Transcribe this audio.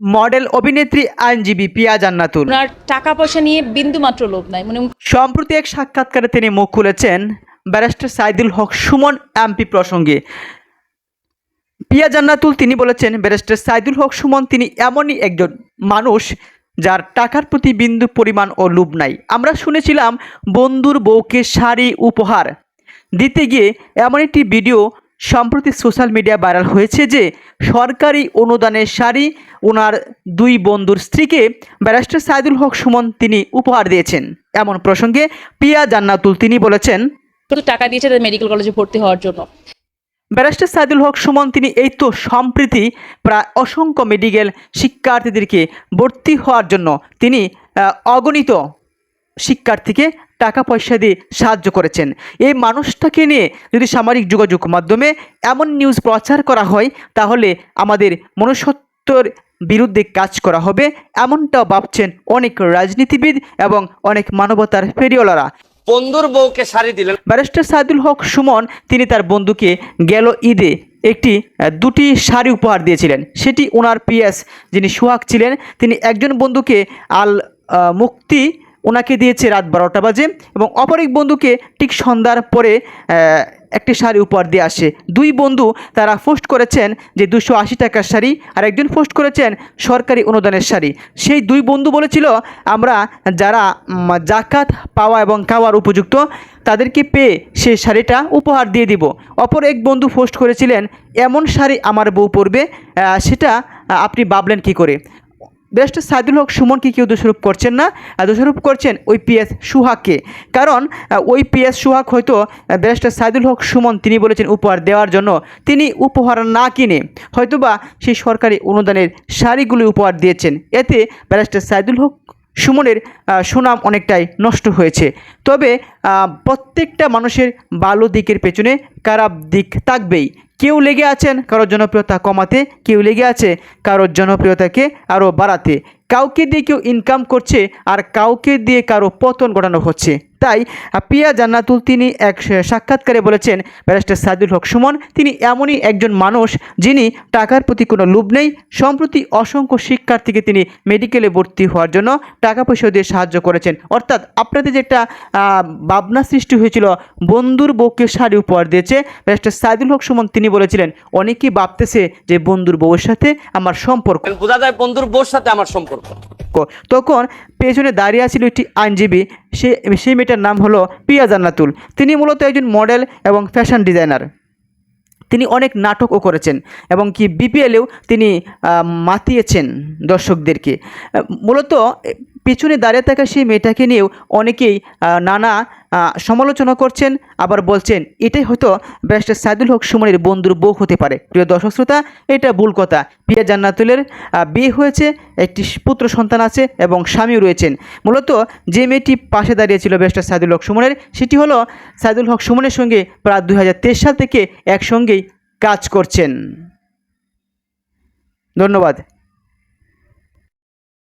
Model অভিনেত্রী আইনজীবী পিয়া জান্নাতুল। ওনার টাকা পয়সা নিয়ে বিন্দু মাত্র লোভ নাই। মানে সম্প্রতি এক সাক্ষাৎকারে তিনি মুখ খুলেছেন ব্যারিস্টার সাইদুল হক সুমন এমপি প্রসঙ্গে। পিয়া জান্নাতুল তিনি বলেছেন ব্যারিস্টার সাইদুল হক সুমন তিনি এমনই একজন মানুষ যার টাকার প্রতি বিন্দু পরিমাণ ও লোভ নাই। আমরা শুনেছিলাম বন্ধুর বউকে শাড়ি উপহার দিতে গিয়ে এমন একটি ভিডিও সম্প্রতি সোশ্যাল মিডিয়া ভাইরাল হয়েছে যে সরকারি অনুদানের শাড়ি ওনার দুই বন্ধুর স্ত্রীকে ব্যারিস্টার সাইদুল হক সুমন তিনি উপহার দিয়েছেন। এমন প্রসঙ্গে পিয়া জান্নাতুল তিনি বলেছেন কত টাকা দিয়েছে তাদের মেডিকেল কলেজে ভর্তি হওয়ার জন্য। ব্যারিস্টার সাইদুল হক সুমন তিনি এই তো সম্প্রীতি প্রায় অসংখ্য মেডিকেল শিক্ষার্থীদেরকে ভর্তি হওয়ার জন্য তিনি অগণিত শিক্ষার্থীকে টাকা পয়সা দিয়ে সাহায্য করেছেন। এই মানুষটাকে নিয়ে যদি সামাজিক যোগাযোগ মাধ্যমে এমন নিউজ প্রচার করা হয় তাহলে আমাদের মনুষ্যত্বর বিরুদ্ধে কাজ করা হবে এমনটাও ভাবছেন অনেক রাজনীতিবিদ এবং অনেক মানবতার ফেরিওয়ালারা। বন্ধুর বউকে শাড়ি দিলেন। ব্যারিস্টার সাইদুল হক সুমন তিনি তার বন্ধুকে গেল ঈদে একটি দুটি শাড়ি উপহার দিয়েছিলেন। সেটি ওনার পিএস যিনি সুহাগ ছিলেন তিনি একজন বন্ধুকে আল মুক্তি ওনাকে দিয়েছে রাত বারোটা বাজে এবং অপর এক বন্ধুকে ঠিক সন্ধ্যার পরে একটি শাড়ি উপহার দিয়ে আসে। দুই বন্ধু তারা পোস্ট করেছেন যে দুশো আশি টাকার শাড়ি, আর একজন পোস্ট করেছেন সরকারি অনুদানের শাড়ি। সেই দুই বন্ধু বলেছিল, আমরা যারা জাকাত পাওয়া এবং খাওয়ার উপযুক্ত, তাদেরকে পেয়ে সেই শাড়িটা উপহার দিয়ে দিব। অপর এক বন্ধু পোস্ট করেছিলেন, এমন শাড়ি আমার বউ পরবে সেটা আপনি ভাবলেন কি করে? ব্যারিস্টার সাইদুল হক সুমনকে কেউ দোষারোপ করছেন না? দোষারোপ করছেন ওই পিএস সুহাগকে। কারণ আহ, ওই পিএস সুহাগ হয়তো আহ, ব্যারিস্টার সাইদুল হক সুমন তিনি বলেছেন উপহার দেওয়ার জন্য। তিনি উপহার না কিনে হয়তোবা সেই সরকারি অনুদানের শাড়িগুলি উপহার দিয়েছেন। এতে ব্যারিস্টার সাইদুল হক সুমনের সুনাম অনেকটাই নষ্ট হয়েছে। তবে প্রত্যেকটা মানুষের ভালো দিকের পেছনে খারাপ দিক থাকবেই। কেউ লেগে আছেন, কারোর জনপ্রিয়তা কমাতে কেউ লেগে আছে, কারোর জনপ্রিয়তাকে আরও বাড়াতে। কাউকে দিয়ে কেউ ইনকাম করছে আর কাউকে দিয়ে কারও পতন ঘটানো হচ্ছে। তাই পিয়া জান্নাতুল তিনি এক সাক্ষাৎকারে বলেছেন, ব্যারিস্টার সাইদুল হক সুমন, তিনি এমনই একজন মানুষ যিনি টাকার প্রতি কোনো লোভ নেই, সম্প্রতি অসংখ্য শিক্ষার্থীকে তিনি মেডিকেলে ভর্তি হওয়ার জন্য টাকা পয়সা দিয়ে সাহায্য করেছেন। অর্থাৎ আপনাদের যে একটা ভাবনা সৃষ্টি হয়েছিল, বন্ধুর বউকে শাড়ি উপহার দিয়েছে, ব্যারিস্টার সাইদুল হক সুমন তিনি বলেছিলেন, অনেকেই ভাবতেছে যে বন্ধুর বউয়ের সাথে আমার সম্পর্ক। বোঝা যায় বন্ধুর বউর সাথে আমার সম্পর্ক। তখন পেছনে দাঁড়িয়ে ছিল একটি আইনজীবী। সে, সেই মেয়েটার নাম হলো পিয়া জান্নাতুল। তিনি মূলত একজন মডেল এবং ফ্যাশন ডিজাইনার। তিনি অনেক নাটকও করেছেন এবং কি বিপিএলেও তিনি মাতিয়েছেন দর্শকদেরকে। মূলত পেছনে দাঁড়িয়ে থাকা সেই মেয়েটাকে নিয়েও অনেকেই নানা সমালোচনা করছেন, আবার বলছেন, এটাই হয়তো ব্যারিস্টার সাইদুল হক সুমনের বন্ধুর বউ হতে পারে। প্রিয় দর্শক শ্রোতা, এটা ভুল কথা। পিয়া জান্নাতুলের বিয়ে হয়েছে, একটি পুত্র সন্তান আছে এবং স্বামীও রয়েছেন। মূলত যে মেয়েটি পাশে দাঁড়িয়েছিল ব্যারিস্টার সাইদুল হক সুমনের, সেটি হলো সাইদুল হক সুমনের সঙ্গে প্রায় দুই হাজার তেইশ সাল থেকে একসঙ্গেই কাজ করছেন। ধন্যবাদ।